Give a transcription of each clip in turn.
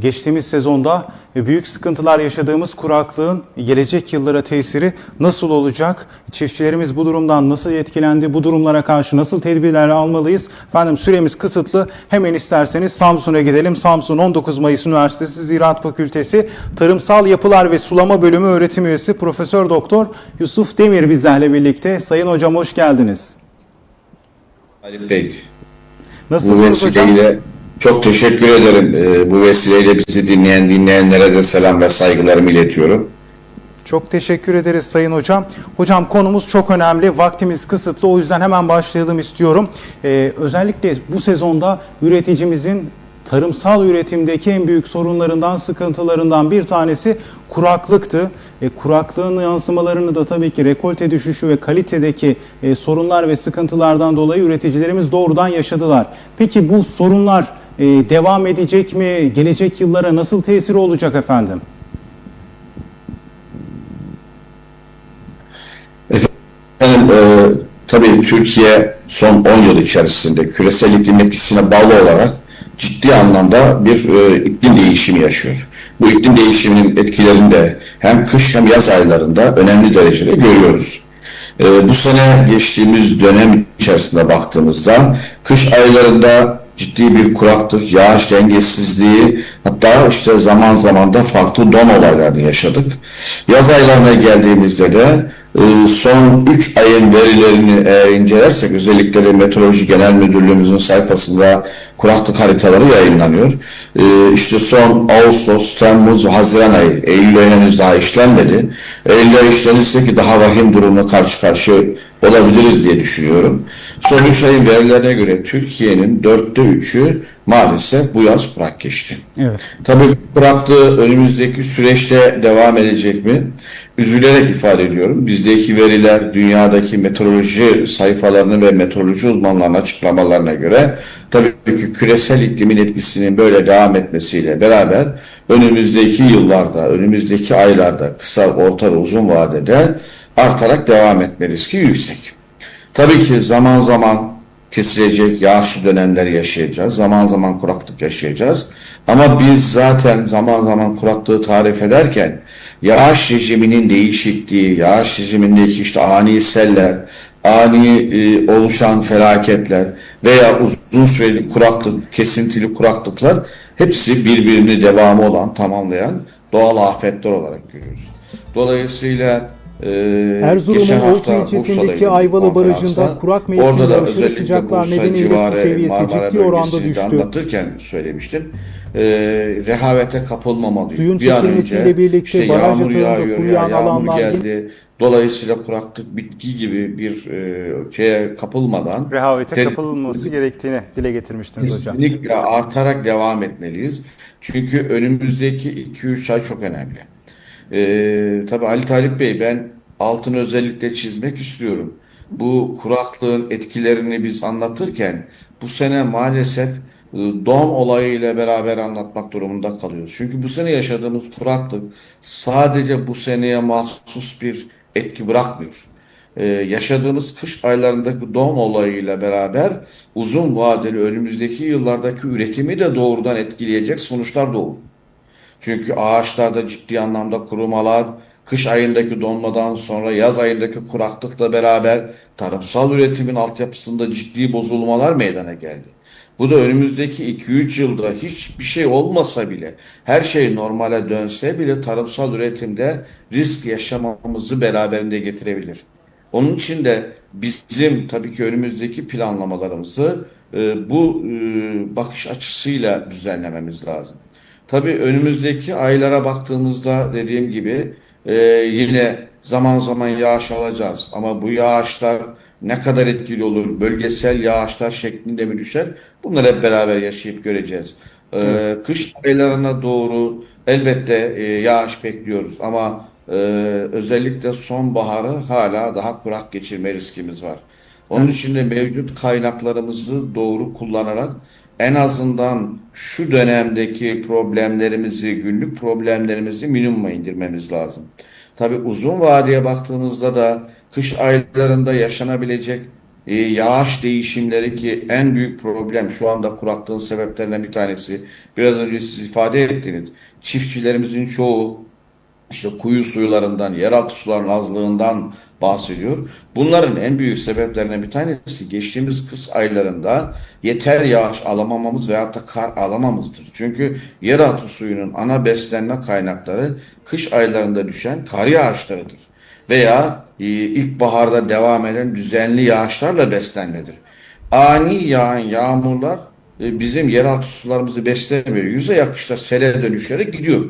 geçtiğimiz sezonda büyük sıkıntılar yaşadığımız kuraklığın gelecek yıllara tesiri nasıl olacak? Çiftçilerimiz bu durumdan nasıl etkilendi? Bu durumlara karşı nasıl tedbirler almalıyız? Efendim süremiz kısıtlı. Hemen isterseniz Samsun'a gidelim. Samsun 19 Mayıs Üniversitesi Ziraat Fakültesi Tarımsal Yapılar ve Sulama Bölümü öğretim üyesi Profesör Doktor Yusuf Demir bizlerle birlikte. Sayın hocam hoş geldiniz. Ali Bey, Nasılsınız hocam? Çok teşekkür ederim. Ee, bu vesileyle bizi dinleyen dinleyenlere de selam ve saygılarımı iletiyorum. Çok teşekkür ederiz Sayın Hocam. Hocam konumuz çok önemli. Vaktimiz kısıtlı. O yüzden hemen başlayalım istiyorum. Ee, özellikle bu sezonda üreticimizin tarımsal üretimdeki en büyük sorunlarından, sıkıntılarından bir tanesi kuraklıktı. E, kuraklığın yansımalarını da tabii ki rekolte düşüşü ve kalitedeki e, sorunlar ve sıkıntılardan dolayı üreticilerimiz doğrudan yaşadılar. Peki bu sorunlar e, devam edecek mi? Gelecek yıllara nasıl tesiri olacak efendim? Efendim, e, tabii Türkiye son 10 yıl içerisinde küresel iklim etkisine bağlı olarak ciddi anlamda bir e, iklim değişimi yaşıyor. Bu iklim değişiminin etkilerini de hem kış hem yaz aylarında önemli derecede görüyoruz. E, bu sene geçtiğimiz dönem içerisinde baktığımızda kış aylarında ciddi bir kuraklık, yağış dengesizliği hatta işte zaman zaman da farklı don olaylarını yaşadık. Yaz aylarına geldiğimizde de son 3 ayın verilerini incelersek özellikle de Meteoroloji Genel Müdürlüğümüzün sayfasında kuraklık haritaları yayınlanıyor. E, İşte son Ağustos, Temmuz, Haziran ayı, Eylül ayı henüz daha işlenmedi. Eylül ayı işlenirse ki daha vahim durumla karşı karşıya olabiliriz diye düşünüyorum. Son 3 ayın verilerine göre Türkiye'nin dörtte üçü maalesef bu yaz kurak geçti. Evet. Tabii kuraklığı önümüzdeki süreçte devam edecek mi? Üzülerek ifade ediyorum. Bizdeki veriler dünyadaki meteoroloji sayfalarının ve meteoroloji uzmanlarının açıklamalarına göre tabii ki küresel iklimin etkisinin böyle devam etmesiyle beraber önümüzdeki yıllarda, önümüzdeki aylarda, kısa, orta ve uzun vadede artarak devam etme riski yüksek. Tabii ki zaman zaman kesilecek yağışlı dönemler yaşayacağız. Zaman zaman kuraklık yaşayacağız. Ama biz zaten zaman zaman kuraklığı tarif ederken yağış rejiminin değişikliği, yağış rejimindeki işte ani seller, ani e, oluşan felaketler veya uzun süreli kuraklık, kesintili kuraklıklar hepsi birbirini devamı olan, tamamlayan doğal afetler olarak görüyoruz. Dolayısıyla e, Erzurum'un geçen hafta Oltu ilçesindeki Ayvalı. Barajı'nda kurak da aşırı sıcaklar nedeniyle su seviyesi ciddi oranda düştü. anlatırken söylemiştim. Ee, rehavete kapılmamalıyız. Suyun bir an önce birlikte işte yağmur yağıyor, kuruyan ya, yağmur alanlar- geldi. Dolayısıyla kuraklık bitki gibi bir e, şeye kapılmadan Rehavete Te- kapılması gerektiğini dile getirmiştiniz hocam. Kesinlikle artarak devam etmeliyiz. Çünkü önümüzdeki 2-3 ay çok önemli. Ee, tabii Ali Talip Bey ben altını özellikle çizmek istiyorum. Bu kuraklığın etkilerini biz anlatırken bu sene maalesef e, don olayıyla beraber anlatmak durumunda kalıyoruz. Çünkü bu sene yaşadığımız kuraklık sadece bu seneye mahsus bir etki bırakmıyor e, yaşadığımız kış aylarındaki don olayıyla beraber uzun vadeli önümüzdeki yıllardaki üretimi de doğrudan etkileyecek sonuçlar doğuyor. Çünkü ağaçlarda ciddi anlamda kurumalar, kış ayındaki donmadan sonra yaz ayındaki kuraklıkla beraber tarımsal üretimin altyapısında ciddi bozulmalar meydana geldi. Bu da önümüzdeki 2-3 yılda hiçbir şey olmasa bile, her şey normale dönse bile tarımsal üretimde risk yaşamamızı beraberinde getirebilir. Onun için de bizim tabii ki önümüzdeki planlamalarımızı e, bu e, bakış açısıyla düzenlememiz lazım. Tabii önümüzdeki aylara baktığımızda dediğim gibi e, yine zaman zaman yağış alacağız. Ama bu yağışlar ne kadar etkili olur, bölgesel yağışlar şeklinde mi düşer? Bunları hep beraber yaşayıp göreceğiz. E, kış aylarına doğru elbette e, yağış bekliyoruz ama e, özellikle sonbaharı hala daha kurak geçirme riskimiz var. Onun için de mevcut kaynaklarımızı doğru kullanarak en azından şu dönemdeki problemlerimizi, günlük problemlerimizi minimuma indirmemiz lazım. Tabii uzun vadeye baktığımızda da kış aylarında yaşanabilecek e, yağış değişimleri ki en büyük problem şu anda kuraklığın sebeplerinden bir tanesi. Biraz önce siz ifade ettiniz. Çiftçilerimizin çoğu işte kuyu suyularından, yeraltı suların azlığından bahsediyor. Bunların en büyük sebeplerinden bir tanesi geçtiğimiz kış aylarında yeter yağış alamamamız veyahut da kar alamamızdır. Çünkü yeraltı suyunun ana beslenme kaynakları kış aylarında düşen kar yağışlarıdır. Veya ilkbaharda devam eden düzenli yağışlarla beslenmedir. Ani yağan yağmurlar e, bizim yeraltı sularımızı beslemiyor. Yüze yakışta sele dönüşerek gidiyor.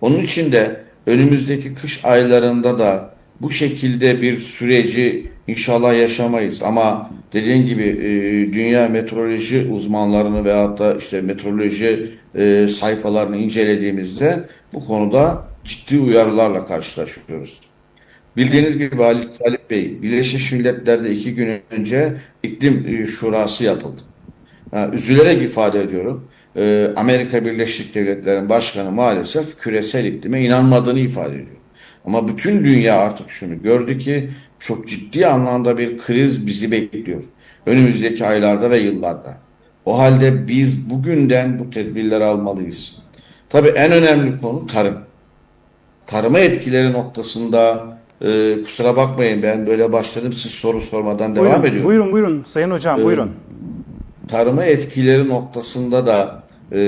Onun için de önümüzdeki kış aylarında da bu şekilde bir süreci inşallah yaşamayız. Ama dediğim gibi e, dünya meteoroloji uzmanlarını veyahut da işte meteoroloji e, sayfalarını incelediğimizde bu konuda ciddi uyarılarla karşılaşıyoruz. Bildiğiniz gibi Ali Talip Bey, Birleşmiş Milletler'de iki gün önce iklim e, şurası yapıldı. Ha, üzülerek ifade ediyorum. Ee, Amerika Birleşik Devletleri'nin başkanı maalesef küresel iklime inanmadığını ifade ediyor. Ama bütün dünya artık şunu gördü ki çok ciddi anlamda bir kriz bizi bekliyor. Önümüzdeki aylarda ve yıllarda. O halde biz bugünden bu tedbirleri almalıyız. Tabii en önemli konu tarım. Tarıma etkileri noktasında e, kusura bakmayın ben böyle başladım siz soru sormadan devam Buyurun, ediyorum buyurun, buyurun Sayın Hocam, buyurun. tarıma etkileri noktasında da e,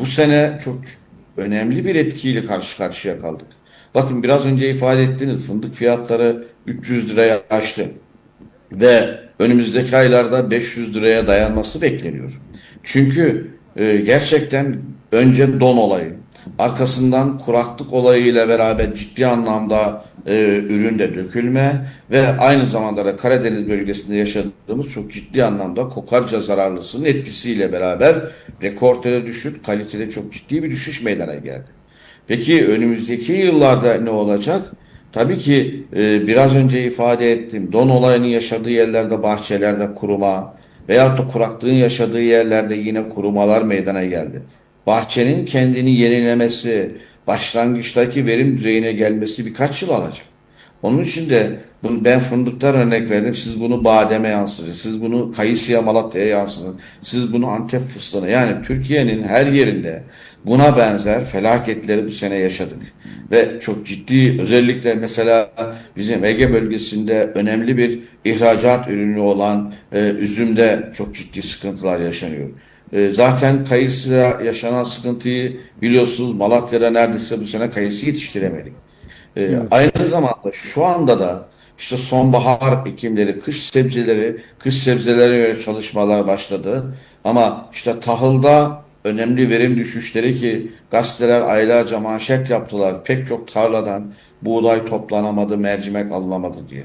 bu sene çok önemli bir etkiyle karşı karşıya kaldık. Bakın biraz önce ifade ettiniz fındık fiyatları 300 liraya aştı ve önümüzdeki aylarda 500 liraya dayanması bekleniyor. Çünkü e, gerçekten önce don olayı, arkasından kuraklık olayıyla beraber ciddi anlamda e, üründe dökülme ve aynı zamanda da Karadeniz bölgesinde yaşadığımız çok ciddi anlamda kokarca zararlısının etkisiyle beraber rekortede düşüş, kalitede çok ciddi bir düşüş meydana geldi. Peki önümüzdeki yıllarda ne olacak? Tabii ki e, biraz önce ifade ettim. Don olayının yaşadığı yerlerde bahçelerde kuruma veyahut da kuraklığın yaşadığı yerlerde yine kurumalar meydana geldi. Bahçenin kendini yenilemesi, başlangıçtaki verim düzeyine gelmesi birkaç yıl alacak. Onun için de bunu ben fındıktan örnek verdim. Siz bunu bademe yansıtın. Siz bunu kayısıya Malatya'ya yansıtın. Siz bunu Antep fıstığına. Yani Türkiye'nin her yerinde buna benzer felaketleri bu sene yaşadık. Ve çok ciddi özellikle mesela bizim Ege bölgesinde önemli bir ihracat ürünü olan e, üzümde çok ciddi sıkıntılar yaşanıyor. E, zaten kayısıya yaşanan sıkıntıyı biliyorsunuz Malatya'da neredeyse bu sene kayısı yetiştiremedik. Ee, Aynı zamanda şu anda da işte sonbahar ekimleri, kış sebzeleri, kış sebzelerine göre çalışmalar başladı. Ama işte tahılda önemli verim düşüşleri ki gazeteler aylarca manşet yaptılar. Pek çok tarladan buğday toplanamadı, mercimek alınamadı diye.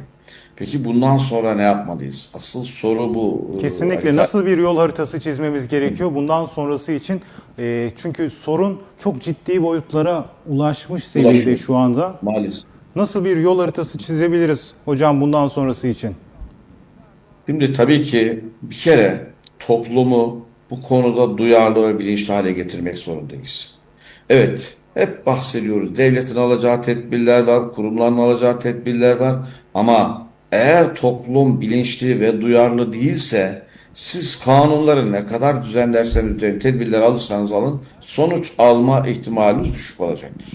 Peki bundan sonra ne yapmalıyız? Asıl soru bu. Kesinlikle Ali nasıl bir yol haritası çizmemiz gerekiyor bundan sonrası için? E, çünkü sorun çok ciddi boyutlara ulaşmış seviyede Ulaşıyor. şu anda. Maalesef. Nasıl bir yol haritası çizebiliriz hocam bundan sonrası için? Şimdi tabii ki bir kere toplumu bu konuda duyarlı ve bilinçli hale getirmek zorundayız. Evet, hep bahsediyoruz. Devletin alacağı tedbirler var, kurumların alacağı tedbirler var. Ama eğer toplum bilinçli ve duyarlı değilse siz kanunları ne kadar düzenlerseniz düzenleyin, tedbirler alırsanız alın, sonuç alma ihtimaliniz düşük olacaktır.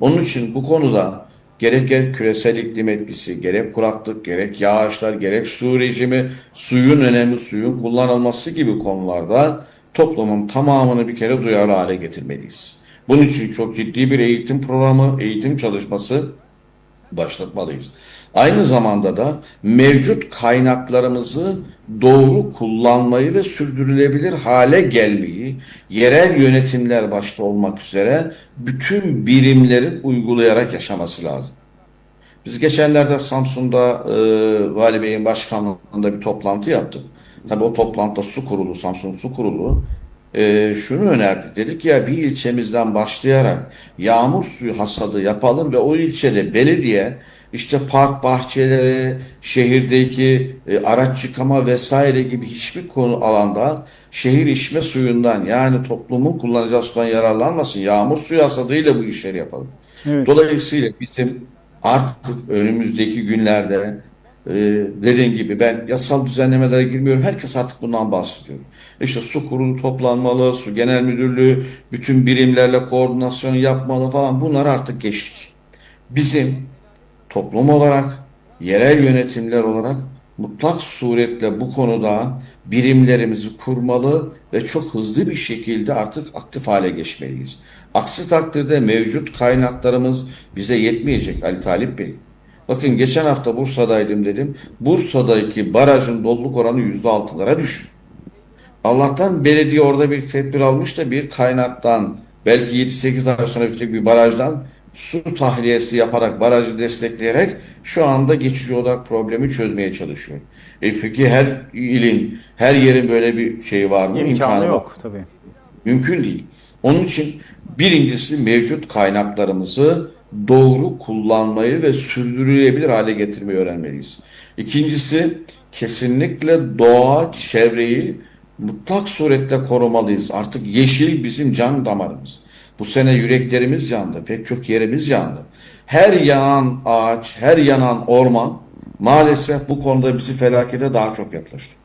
Onun için bu konuda Gerek gerek küresel iklim etkisi, gerek kuraklık, gerek yağışlar, gerek su rejimi, suyun önemi, suyun kullanılması gibi konularda toplumun tamamını bir kere duyarlı hale getirmeliyiz. Bunun için çok ciddi bir eğitim programı, eğitim çalışması başlatmalıyız. Aynı zamanda da mevcut kaynaklarımızı doğru kullanmayı ve sürdürülebilir hale gelmeyi yerel yönetimler başta olmak üzere bütün birimlerin uygulayarak yaşaması lazım. Biz geçenlerde Samsun'da e, Vali Bey'in başkanlığında bir toplantı yaptık. Tabii o toplantıda su kurulu, Samsun Su Kurulu e, şunu önerdi. Dedik ya bir ilçemizden başlayarak yağmur suyu hasadı yapalım ve o ilçede belediye işte park bahçeleri, şehirdeki e, araç yıkama vesaire gibi hiçbir konu alanda şehir içme suyundan yani toplumun kullanacağı sudan yararlanmasın. Yağmur suyu hasadıyla bu işleri yapalım. Evet. Dolayısıyla bizim artık önümüzdeki günlerde e, dediğin gibi ben yasal düzenlemelere girmiyorum. Herkes artık bundan bahsediyor. İşte su kurulu toplanmalı, su genel müdürlüğü bütün birimlerle koordinasyon yapmalı falan bunlar artık geçtik. Bizim toplum olarak, yerel yönetimler olarak mutlak suretle bu konuda birimlerimizi kurmalı ve çok hızlı bir şekilde artık aktif hale geçmeliyiz. Aksi takdirde mevcut kaynaklarımız bize yetmeyecek Ali Talip Bey. Bakın geçen hafta Bursa'daydım dedim. Bursa'daki barajın doluluk oranı %6'lara düştü. Allah'tan belediye orada bir tedbir almış da bir kaynaktan belki 7-8 ay sonra bir barajdan su tahliyesi yaparak barajı destekleyerek şu anda geçici olarak problemi çözmeye çalışıyor. E peki her ilin, her yerin böyle bir şey var mı? İmkanı İmkanı var. yok tabii. Mümkün değil. Onun için birincisi mevcut kaynaklarımızı doğru kullanmayı ve sürdürülebilir hale getirmeyi öğrenmeliyiz. İkincisi kesinlikle doğa, çevreyi mutlak suretle korumalıyız. Artık yeşil bizim can damarımız. Bu sene yüreklerimiz yandı, pek çok yerimiz yandı. Her yanan ağaç, her yanan orman maalesef bu konuda bizi felakete daha çok yaklaştırıyor.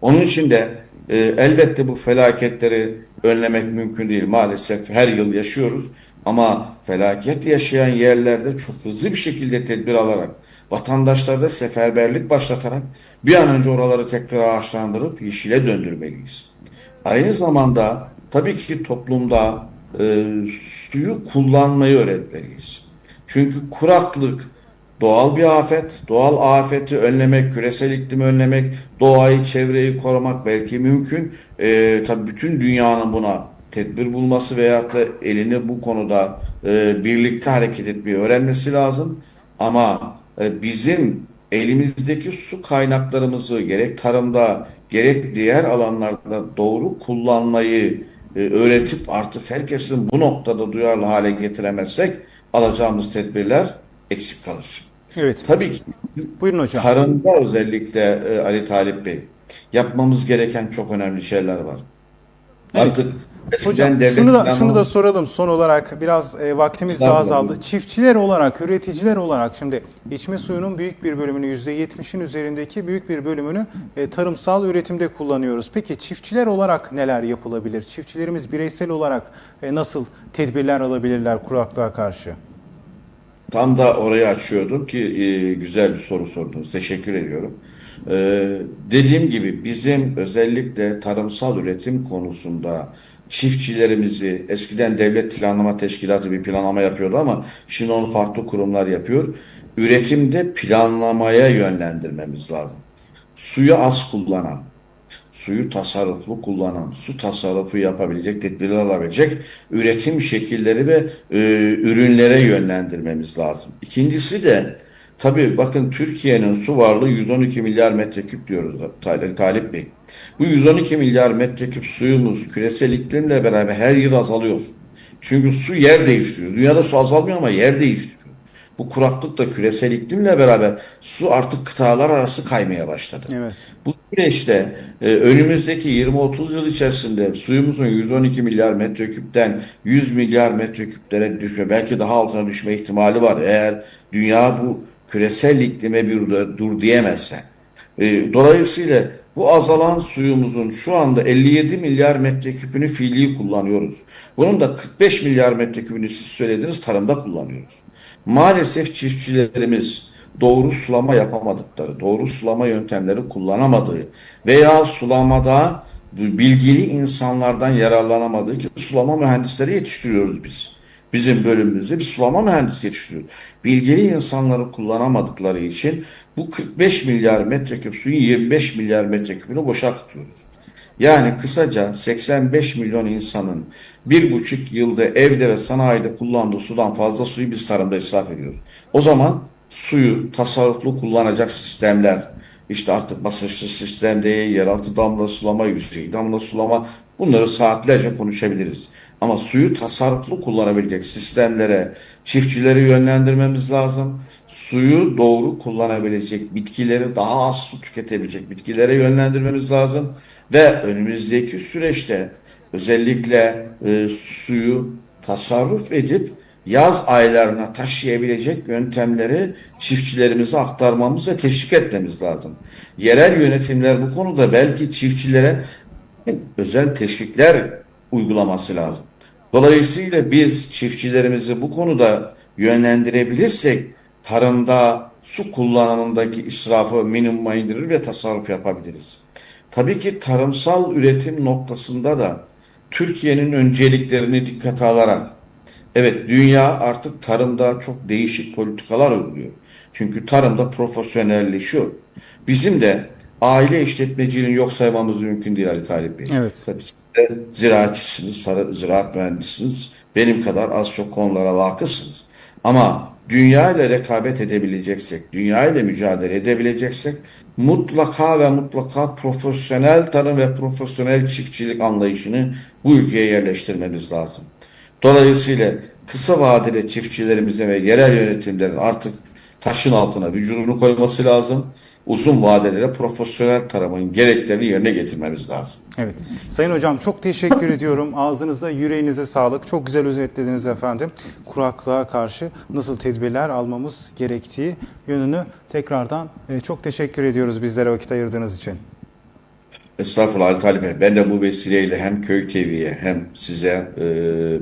Onun için de e, elbette bu felaketleri önlemek mümkün değil. Maalesef her yıl yaşıyoruz. Ama felaket yaşayan yerlerde çok hızlı bir şekilde tedbir alarak, vatandaşlarda seferberlik başlatarak bir an önce oraları tekrar ağaçlandırıp yeşile döndürmeliyiz. Aynı zamanda tabii ki toplumda e, suyu kullanmayı öğretmeliyiz. Çünkü kuraklık doğal bir afet, doğal afeti önlemek, küresel iklimi önlemek, doğayı, çevreyi korumak belki mümkün. E, tabii bütün dünyanın buna tedbir bulması veyahut da elini bu konuda e, birlikte hareket etmeyi öğrenmesi lazım. Ama e, bizim elimizdeki su kaynaklarımızı gerek tarımda gerek diğer alanlarda doğru kullanmayı e, öğretip artık herkesin bu noktada duyarlı hale getiremezsek alacağımız tedbirler eksik kalır. Evet. Tabii ki Buyurun hocam. tarımda özellikle e, Ali Talip Bey yapmamız gereken çok önemli şeyler var. Artık eskiden Hocam şunu da şunu da soralım son olarak biraz e, vaktimiz daha azaldı. Çiftçiler olarak, üreticiler olarak şimdi içme suyunun büyük bir bölümünü %70'in üzerindeki büyük bir bölümünü e, tarımsal üretimde kullanıyoruz. Peki çiftçiler olarak neler yapılabilir? Çiftçilerimiz bireysel olarak e, nasıl tedbirler alabilirler kuraklığa karşı? Tam da orayı açıyordum ki e, güzel bir soru sordunuz. Teşekkür ediyorum. E, dediğim gibi bizim özellikle tarımsal üretim konusunda çiftçilerimizi eskiden devlet planlama teşkilatı bir planlama yapıyordu ama şimdi onu farklı kurumlar yapıyor. Üretimde planlamaya yönlendirmemiz lazım. Suyu az kullanan, suyu tasarruflu kullanan, su tasarrufu yapabilecek, tedbirler alabilecek üretim şekilleri ve e, ürünlere yönlendirmemiz lazım. İkincisi de tabii bakın Türkiye'nin su varlığı 112 milyar metreküp diyoruz da Talip, Talip Bey. Bu 112 milyar metreküp suyumuz küresel iklimle beraber her yıl azalıyor. Çünkü su yer değiştiriyor. Dünyada su azalmıyor ama yer değiştiriyor. Bu kuraklık da küresel iklimle beraber su artık kıtalar arası kaymaya başladı. Evet. Bu süreçte e, önümüzdeki 20-30 yıl içerisinde suyumuzun 112 milyar metreküpten 100 milyar metreküplere düşme, belki daha altına düşme ihtimali var. Eğer dünya bu küresel iklime bir dur, diyemezse. E, dolayısıyla bu azalan suyumuzun şu anda 57 milyar metreküpünü fiili kullanıyoruz. Bunun da 45 milyar metreküpünü siz söylediniz tarımda kullanıyoruz. Maalesef çiftçilerimiz doğru sulama yapamadıkları, doğru sulama yöntemleri kullanamadığı veya sulamada bilgili insanlardan yararlanamadığı ki sulama mühendisleri yetiştiriyoruz biz. Bizim bölümümüzde bir sulama mühendisi yetiştiriyoruz. Bilgili insanları kullanamadıkları için bu 45 milyar metreküp suyun 25 milyar metreküpünü boşa akıtıyoruz. Yani kısaca 85 milyon insanın bir buçuk yılda evde ve sanayide kullandığı sudan fazla suyu biz tarımda israf ediyoruz. O zaman suyu tasarruflu kullanacak sistemler, işte artık basınçlı sistem değil, yeraltı damla sulama, yüksek damla sulama bunları saatlerce konuşabiliriz. Ama suyu tasarruflu kullanabilecek sistemlere çiftçileri yönlendirmemiz lazım. Suyu doğru kullanabilecek bitkileri daha az su tüketebilecek bitkilere yönlendirmemiz lazım. Ve önümüzdeki süreçte özellikle e, suyu tasarruf edip yaz aylarına taşıyabilecek yöntemleri çiftçilerimize aktarmamız ve teşvik etmemiz lazım. Yerel yönetimler bu konuda belki çiftçilere özel teşvikler uygulaması lazım. Dolayısıyla biz çiftçilerimizi bu konuda yönlendirebilirsek tarımda su kullanımındaki israfı minimuma indirir ve tasarruf yapabiliriz. Tabii ki tarımsal üretim noktasında da Türkiye'nin önceliklerini dikkate alarak Evet, dünya artık tarımda çok değişik politikalar uyguluyor. Çünkü tarımda profesyonelleşiyor. Bizim de aile işletmeciliğini yok saymamız mümkün değil Ali Talip Bey. Evet. Tabii siz de ziraatçısınız, ziraat mühendisiniz. Benim kadar az çok konulara vakıfsınız. Ama dünya ile rekabet edebileceksek, dünya ile mücadele edebileceksek mutlaka ve mutlaka profesyonel tarım ve profesyonel çiftçilik anlayışını bu ülkeye yerleştirmemiz lazım. Dolayısıyla kısa vadeli çiftçilerimizin ve yerel yönetimlerin artık taşın altına vücudunu koyması lazım. Uzun vadede profesyonel tarımın gereklerini yerine getirmemiz lazım. Evet. Sayın Hocam çok teşekkür ediyorum. Ağzınıza, yüreğinize sağlık. Çok güzel özetlediniz efendim. Kuraklığa karşı nasıl tedbirler almamız gerektiği yönünü tekrardan e, çok teşekkür ediyoruz bizlere vakit ayırdığınız için. Estağfurullah Ali Talip. Ben de bu vesileyle hem Köy TV'ye hem size e,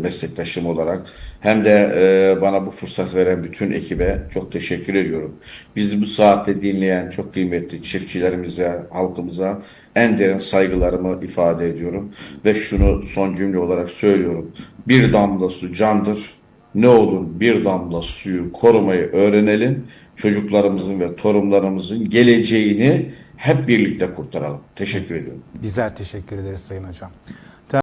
meslektaşım olarak hem de e, bana bu fırsat veren bütün ekibe çok teşekkür ediyorum. Bizi bu saatte dinleyen çok kıymetli çiftçilerimize, halkımıza en derin saygılarımı ifade ediyorum. Ve şunu son cümle olarak söylüyorum. Bir damla su candır. Ne olur bir damla suyu korumayı öğrenelim. Çocuklarımızın ve torunlarımızın geleceğini hep birlikte kurtaralım. Teşekkür ediyorum. Bizler teşekkür ederiz Sayın Hocam.